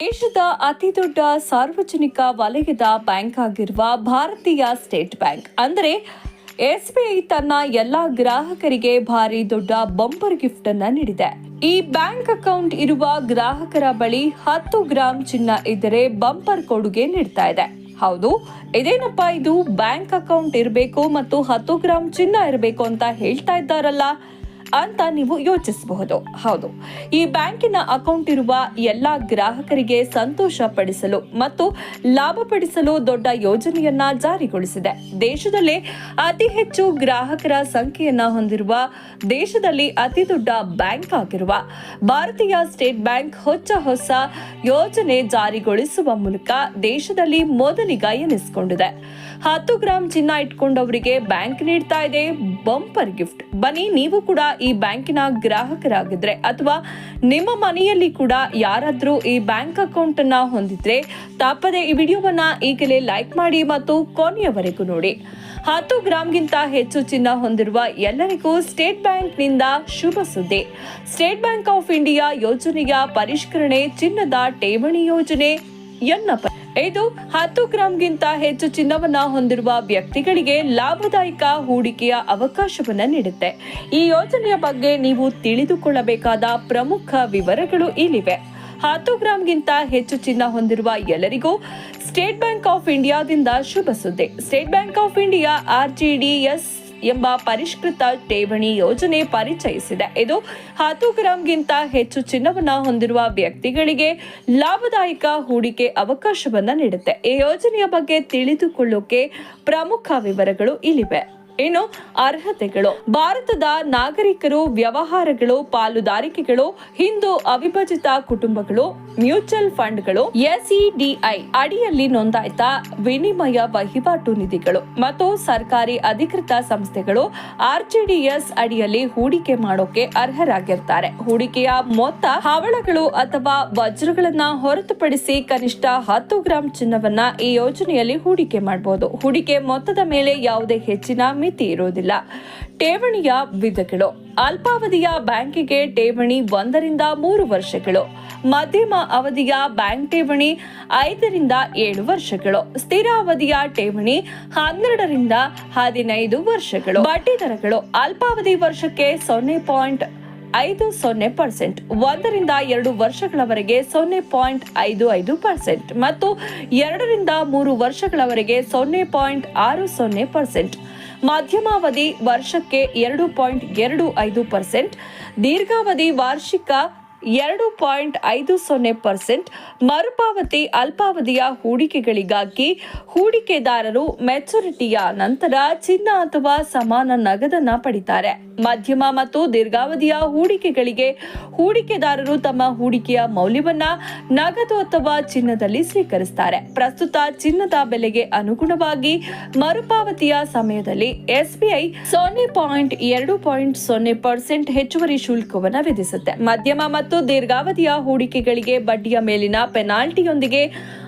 ದೇಶದ ಅತಿದೊಡ್ಡ ಸಾರ್ವಜನಿಕ ವಲಯದ ಬ್ಯಾಂಕ್ ಆಗಿರುವ ಭಾರತೀಯ ಸ್ಟೇಟ್ ಬ್ಯಾಂಕ್. ಅಂದರೆ, ಎಸ್ಬಿಐ ತನ್ನ ಎಲ್ಲಾ ಗ್ರಾಹಕರಿಗೆ ಭಾರಿ ದೊಡ್ಡ ಬಂಪರ್ ಗಿಫ್ಟ್ ಅನ್ನ ನೀಡಿದೆ. ಈ ಬ್ಯಾಂಕ್ ಅಕೌಂಟ್ ಇರುವ ಗ್ರಾಹಕರ ಬಳಿ ಹತ್ತು ಗ್ರಾಂ ಚಿನ್ನ ಇದ್ದರೆ ಬಂಪರ್ ಕೊಡುಗೆ ನೀಡ್ತಾ ಇದೆ. ಹೌದು, ಇದೇನಪ್ಪ ಇದು? ಬ್ಯಾಂಕ್ ಅಕೌಂಟ್ ಇರಬೇಕು ಮತ್ತು ಹತ್ತು ಗ್ರಾಂ ಚಿನ್ನ ಇರಬೇಕು ಅಂತ ಹೇಳ್ತಾ ಇದ್ದಾರಲ್ಲ. ಅಂತ ನೀವು ಯೋಚಿಸಬಹುದು. ಹೌದು. ಈ ಬ್ಯಾಂಕಿನ ಅಕೌಂಟ್ ಇರುವ ಎಲ್ಲ ಗ್ರಾಹಕರಿಗೆ ಸಂತೋಷ ಪಡಿಸಲು ಮತ್ತು ಲಾಭ ಪಡಿಸಲು ದೊಡ್ಡ ಯೋಜನೆಯನ್ನ ಜಾರಿಗೊಳಿಸಿದೆ. ದೇಶದಲ್ಲಿ ಅತಿ ಹೆಚ್ಚು ಗ್ರಾಹಕರ ಸಂಖ್ಯೆಯನ್ನ ಹೊಂದಿರುವ ದೇಶದಲ್ಲಿ ಅತಿ ದೊಡ್ಡ ಬ್ಯಾಂಕ್ ಆಗಿರುವ ಭಾರತೀಯ ಸ್ಟೇಟ್ ಬ್ಯಾಂಕ್ ಹೊಚ್ಚ ಹೊಸ ಯೋಜನೆ ಜಾರಿಗೊಳಿಸುವ ಮೂಲಕ ದೇಶದಲ್ಲಿ ಮೊದಲಿಗ ಎನಿಸಿಕೊಂಡಿದೆ. ಹತ್ತು ಗ್ರಾಮ್ ಚಿನ್ನ ಇಟ್ಕೊಂಡವರಿಗೆ ಬ್ಯಾಂಕ್ ನೀಡ್ತಾ ಇದೆ ಬಂಪರ್ ಗಿಫ್ಟ್. ಬನ್ನಿ, ನೀವು ಕೂಡ ಈ ಬ್ಯಾಂಕಿನ ಗ್ರಾಹಕರಾಗಿದ್ರೆ ಅಥವಾ ನಿಮ್ಮ ಮನೆಯಲ್ಲಿ ಕೂಡ ಯಾರಾದರೂ ಈ ಬ್ಯಾಂಕ್ ಅಕೌಂಟ್ ಅನ್ನ ಹೊಂದಿದ್ರೆ ತಪ್ಪದೆ ಈ ವಿಡಿಯೋವನ್ನ ಈಗಲೇ ಲೈಕ್ ಮಾಡಿ ಮತ್ತು ಕೊನೆಯವರೆಗೂ ನೋಡಿ. ಹತ್ತು ಗ್ರಾಮ್ಗಿಂತ ಹೆಚ್ಚು ಚಿನ್ನ ಹೊಂದಿರುವ ಎಲ್ಲರಿಗೂ ಸ್ಟೇಟ್ ಬ್ಯಾಂಕ್ನಿಂದ ಶುಭ ಸುದ್ದಿ. ಸ್ಟೇಟ್ ಬ್ಯಾಂಕ್ ಆಫ್ ಇಂಡಿಯಾ ಯೋಜನೆಯ ಪರಿಷ್ಕರಣೆ ಚಿನ್ನದ ಠೇವಣಿ ಯೋಜನೆ ಎನ್ನಪ. ಇದು ಹತ್ತು ಗ್ರಾಂಗಿಂತ ಹೆಚ್ಚು ಚಿನ್ನವನ್ನ ಹೊಂದಿರುವ ವ್ಯಕ್ತಿಗಳಿಗೆ ಲಾಭದಾಯಕ ಹೂಡಿಕೆಯ ಅವಕಾಶವನ್ನ ನೀಡುತ್ತೆ. ಈ ಯೋಜನೆಯ ಬಗ್ಗೆ ನೀವು ತಿಳಿದುಕೊಳ್ಳಬೇಕಾದ ಪ್ರಮುಖ ವಿವರಗಳು ಇಲ್ಲಿವೆ. ಹತ್ತು ಗ್ರಾಮ್ಗಿಂತ ಹೆಚ್ಚು ಚಿನ್ನ ಹೊಂದಿರುವ ಎಲ್ಲರಿಗೂ ಸ್ಟೇಟ್ ಬ್ಯಾಂಕ್ ಆಫ್ ಇಂಡಿಯಾದಿಂದ ಶುಭ ಸುದ್ದಿ. State Bank of India RGDS ಎಂಬ ಪರಿಷ್ಕೃತ ಠೇವಣಿ ಯೋಜನೆ ಪರಿಚಯಿಸಿದೆ. ಇದು ಹತ್ತು ಗ್ರಾಂಗಿಂತ ಹೆಚ್ಚು ಚಿನ್ನವನ್ನು ಹೊಂದಿರುವ ವ್ಯಕ್ತಿಗಳಿಗೆ ಲಾಭದಾಯಕ ಹೂಡಿಕೆ ಅವಕಾಶವನ್ನು ನೀಡುತ್ತೆ. ಈ ಯೋಜನೆಯ ಬಗ್ಗೆ ತಿಳಿದುಕೊಳ್ಳೋಕೆ ಪ್ರಮುಖ ವಿವರಗಳು ಇಲ್ಲಿವೆ. ಇನ್ನು ಅರ್ಹತೆಗಳು? ಭಾರತದ ನಾಗರಿಕರು, ವ್ಯವಹಾರಗಳು, ಪಾಲುದಾರಿಕೆಗಳು, ಹಿಂದೂ ಅವಿಭಜಿತ ಕುಟುಂಬಗಳು, ಮ್ಯೂಚುವಲ್ ಫಂಡ್ಗಳು, ಎಸ್ಇಡಿಐ ಅಡಿಯಲ್ಲಿ ನೋಂದಾಯಿತ ವಿನಿಮಯ ವಹಿವಾಟು ನಿಧಿಗಳು ಮತ್ತು ಸರ್ಕಾರಿ ಅಧಿಕೃತ ಸಂಸ್ಥೆಗಳು ಆರ್ಜಿಡಿಎಸ್ ಅಡಿಯಲ್ಲಿ ಹೂಡಿಕೆ ಮಾಡೋಕೆ ಅರ್ಹರಾಗಿರ್ತಾರೆ. ಹೂಡಿಕೆಯ ಮೊತ್ತ ಹವಳಗಳು ಅಥವಾ ವಜ್ರಗಳನ್ನ ಹೊರತುಪಡಿಸಿ ಕನಿಷ್ಠ ಹತ್ತು ಗ್ರಾಂ ಚಿನ್ನವನ್ನ ಈ ಯೋಜನೆಯಲ್ಲಿ ಹೂಡಿಕೆ ಮಾಡಬಹುದು ಹೂಡಿಕೆ ಮೊತ್ತದ ಮೇಲೆ ಯಾವುದೇ ಹೆಚ್ಚಿನ ಮಿತಿ ಇರುವುದಿಲ್ಲ. ಠೇವಣಿಯ ವಿಧಗಳು. ಅಲ್ಪಾವಧಿಯ ಬ್ಯಾಂಕಿಗೆ ಠೇವಣಿ ಒಂದರಿಂದ ಮೂರು ವರ್ಷಗಳು. ಮಧ್ಯಮ ಅವಧಿಯ ಬ್ಯಾಂಕ್ ಠೇವಣಿ ಐದರಿಂದ ಏಳು ವರ್ಷಗಳು. ಸ್ಥಿರ ಅವಧಿಯ ಠೇವಣಿ ಹನ್ನೆರಡರಿಂದ ಹದಿನೈದು ವರ್ಷಗಳು. ಬಡ್ಡಿ ದರಗಳು ಅಲ್ಪಾವಧಿ ವರ್ಷಕ್ಕೆ ಸೊನ್ನೆ ಪಾಯಿಂಟ್ ಐದು ಸೊನ್ನೆ ಪರ್ಸೆಂಟ್, ಒಂದರಿಂದ ಎರಡು ವರ್ಷಗಳವರೆಗೆ ಸೊನ್ನೆ ಪಾಯಿಂಟ್ ಐದು ಐದು ಪರ್ಸೆಂಟ್ ಮತ್ತು ಎರಡರಿಂದ ಮೂರು ವರ್ಷಗಳವರೆಗೆ ಸೊನ್ನೆ ಪಾಯಿಂಟ್ ಆರು ಸೊನ್ನೆ ಪರ್ಸೆಂಟ್. ಮಧ್ಯಮಾವಧಿ ವರ್ಷಕ್ಕೆ ಎರಡು ಪಾಯಿಂಟ್ ಎರಡು ಐದು ಪರ್ಸೆಂಟ್ ದೀರ್ಘಾವಧಿ ವಾರ್ಷಿಕ ಎರಡು ಪಾಯಿಂಟ್ ಐದು ಸೊನ್ನೆ ಪರ್ಸೆಂಟ್ ಮರುಪಾವತಿ ಅಲ್ಪಾವಧಿಯ ಹೂಡಿಕೆಗಳಿಗಾಗಿ ಹೂಡಿಕೆದಾರರು ಮೆಚುರಿಟಿಯ ನಂತರ ಚಿನ್ನ ಅಥವಾ ಸಮಾನ ನಗದನ್ನ ಪಡಿತಾರೆ. ಮಧ್ಯಮ ಮತ್ತು ದೀರ್ಘಾವಧಿಯ ಹೂಡಿಕೆಗಳಿಗೆ ಹೂಡಿಕೆದಾರರು ತಮ್ಮ ಹೂಡಿಕೆಯ ಮೌಲ್ಯವನ್ನ ನಗದು ಅಥವಾ ಚಿನ್ನದಲ್ಲಿ ಸ್ವೀಕರಿಸುತ್ತಾರೆ ಪ್ರಸ್ತುತ ಚಿನ್ನದ ಬೆಲೆಗೆ ಅನುಗುಣವಾಗಿ ಮರುಪಾವತಿಯ ಸಮಯದಲ್ಲಿ ಎಸ್ಬಿಐ ಸೊನ್ನೆ ಪಾಯಿಂಟ್ ಎರಡು ಪಾಯಿಂಟ್ ಸೊನ್ನೆ ಪರ್ಸೆಂಟ್ ಹೆಚ್ಚುವರಿ ಶುಲ್ಕವನ್ನು ವಿಧಿಸುತ್ತೆ. ಮಧ್ಯಮ ಮತ್ತು ದೀರ್ಘಾವಧಿಯ ಹೂಡಿಕೆಗಳಿಗೆ ಬಡ್ಡಿಯ ಮೇಲಿನ ಪೆನಾಲ್ಟಿಯೊಂದಿಗೆ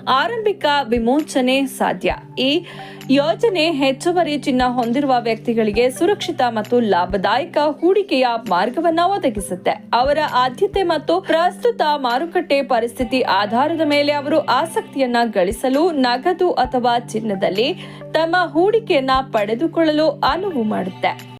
ಆರಂಭಿಕ ವಿಮೋಚನೆ ಸಾಧ್ಯ. ಈ ಯೋಜನೆ ಹೆಚ್ಚುವರಿ ಚಿನ್ನ ಹೊಂದಿರುವ ವ್ಯಕ್ತಿಗಳಿಗೆ ಸುರಕ್ಷಿತ ಮತ್ತು ಲಾಭದಾಯಕ ಹೂಡಿಕೆಯ ಮಾರ್ಗವನ್ನು ಒದಗಿಸುತ್ತೆ. ಅವರ ಆದ್ಯತೆ ಮತ್ತು ಪ್ರಸ್ತುತ ಮಾರುಕಟ್ಟೆ ಪರಿಸ್ಥಿತಿ ಆಧಾರದ ಮೇಲೆ ಅವರು ಆಸಕ್ತಿಯನ್ನ ಗಳಿಸಲು, ನಗದು ಅಥವಾ ಚಿನ್ನದಲ್ಲಿ ತಮ್ಮ ಹೂಡಿಕೆಯನ್ನ ಪಡೆದುಕೊಳ್ಳಲು ಅನುವು ಮಾಡುತ್ತೆ.